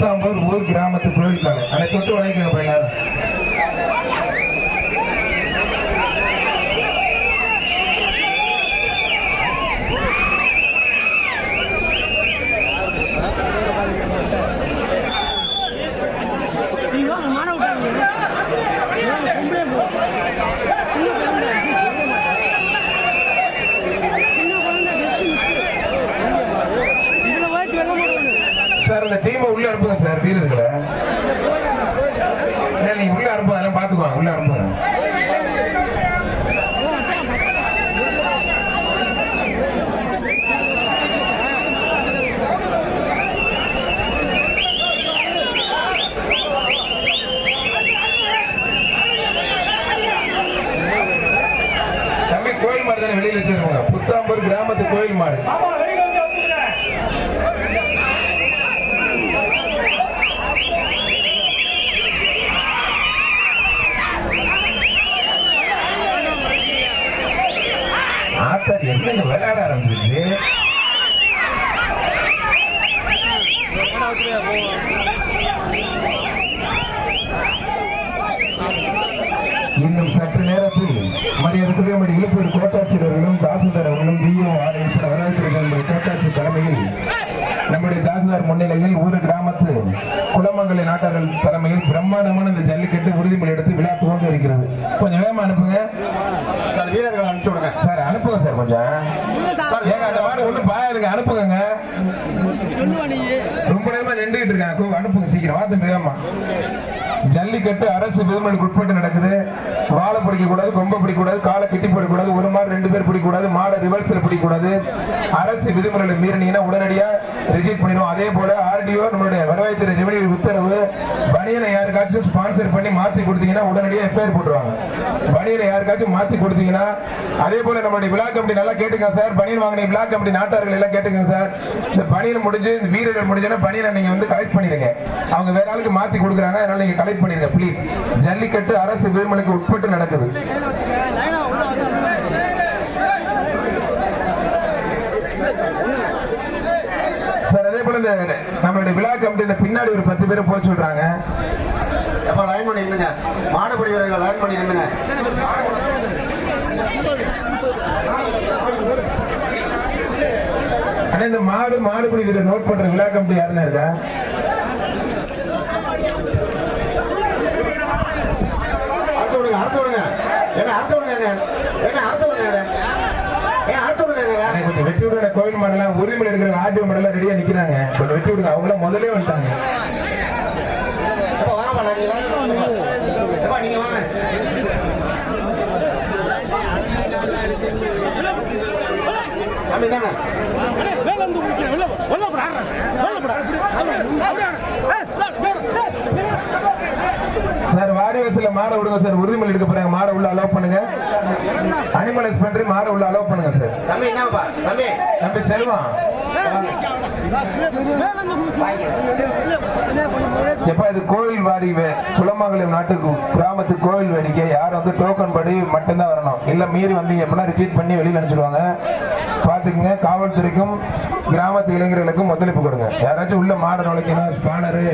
புத்தாம்பூர் ஊர் கிராமத்து கோயிலுக்கான அதை தொட்டு வணங்கிக்கோங்க இப்ப டீமை உள்ள அனுப்புங்க சார் வீரர்களை இல்ல, நீங்க உள்ள அனுப்புங்க அதெல்லாம் பாத்துக்குவாங்க உள்ள அனுப்புங்க தம்பி கோயில் மாடு தானே வெளியில வச்சிருக்கோங்க. புத்தாம்பூர் கிராமத்து கோயில் மாதிரி ஆத்தாடி என்னங்க விளையாட ஆரம்பிச்சிச்சு இன்னும் சற்று நேரத்தில் மரியாதைக்குரிய நம்முடைய இழுப்பூர் கோட்டாட்சியர் அவர்களும் தாசில்தார் அவர்களும் டிஓ வரவேற்கிறீர்கள் நம்முடைய கோட்டாட்சி தலைமையில் நம்முடைய தாசில்தார் முன்னிலையில் ஊர் கிராமத்து குளமங்கலை நாட்டார்கள் தலைமையில் பிரம்மாண்டமான இந்த ஜல்லிக்கட்டு உறுதிமொழி எடுத்து விழா துவங்க இருக்கிறது. கொஞ்சம் வேகமா அனுப்புங்க. சார் வீரர்களை அனுப்பிச்சு விடுங்க. சார் அனுப்புங்க சார் கொஞ்சம். சார். ஏங்க அந்த பாயாதுங்க அனுப்புங்க ரொம்ப நேரமா நின்றுட்டு இருக்காங்க. அனுப்புங்க சீக்கிரம். வார்த்தை வேகமா ஜல்லிக்கட்டு அரசு விதிமுறைக்கு உட்பட்டு நடக்குது. வாழை பிடிக்க கூடாது கொம்ப பிடிக்க கூடாது காலை கட்டி போடக்கூடாது ஒரு மாடு ரெண்டு பேர் பிடிக்க கூடாது மாடை ரிவர்ஸ்ல பிடிக்க கூடாது அரசு விதிமுறைகளை மீறினீங்கன்னா உடனடியா ரிஜெக்ட் பண்ணிடுவோம். அதே போல ஆர்டிஓ நம்மளுடைய வருவாய்த்துறை ரெவன்யூ உத்தரவு பனியனை யாருக்காச்சும் ஸ்பான்சர் பண்ணி மாத்தி கொடுத்தீங்கன்னா உடனடியாக எஃப்ஐஆர் போட்டுருவாங்க. பனியனை யாருக்காச்சும் மாத்தி கொடுத்தீங்கன்னா அதே போல நம்மளுடைய விழா கமிட்டி நல்லா கேட்டுக்கோங்க சார். பனியன் வாங்கின விழா கமிட்டி நாட்டார்கள் எல்லாம் கேட்டுக்கோங்க சார். இந்த பனியன் முடிஞ்சு இந்த வீரர்கள் முடிஞ்சுன்னா பனியனை நீங்க வந்து கலெக்ட் பண்ணிடுங்க. அவங்க வேற ஆளுக்கு மாத்தி கொடுக்குறாங்க அதனால நீங்க கலெக்ட் பண்ணிடுங்க ப்ளீஸ் ஜல்லிக்கட்டு அரசு விதிமுறைக்கு உட்பட்டு நடக்குது. இந்த நம்மளுடைய விழா கமிட்டி இந்த பின்னாடி ஒரு பத்து பேரை போக சொல்றாங்க. எப்ப லைன் பண்ணி நின்னுங்க மாடுபடி வீரர்கள் லைன் பண்ணி நின்னுங்க ஆனா இந்த மாடு மாடுபிடி வீரர் நோட் பண்ற விழா கமிட்டி யாருன்னு இருக்கா? அறுத்து விடுங்க அறுத்து விடுங்க. ஏங்க அறுத்து விடுங்க ஏங்க. அறுத்து விடுங்க அண்ணே, கொஞ்சம் வெட்டி விடுற கோயில் மாடெல்லாம் உரிமையில் எடுக்கிற ஆர்டிஓ மாடெல்லாம் ரெடியா நிக்கிறாங்க கொஞ்சம் வெட்டி விடுங்க அவங்க எல்லாம் முதல்ல வந்துட்டாங்க நீங்க வாங்க வந்து. வெளில வாடி வயசுல மாடை விடுங்க சார். உறுதிமொழி எடுக்க போறாங்க. மாடை உள்ள அலோவ் பண்ணுங்க. அனிமலைஸ் பண்றி மாடை உள்ள அலோவ் பண்ணுங்க சார். தம்பி என்னப்பா தம்பி. தம்பி செல்வம் எப்ப இது கோயில் வாரி வே- குலமங்கலம் நாட்டுக்கு கிராமத்து கோயில் வேடிக்கை. யார் வந்து டோக்கன் படி மட்டும்தான் வரணும். இல்ல மீறி வந்தீங்க அப்படின்னா ரிஜெக்ட் பண்ணி வெளியில அனுப்பிச்சிடுவாங்க பாத்துக்குங்க காவல்துறைக்கும் கிராமத்து இளைஞர்களுக்கும் ஒத்துழைப்பு கொடுங்க. யாராச்சும் உள்ள மாட நுழைக்கணும் ஸ்பானரு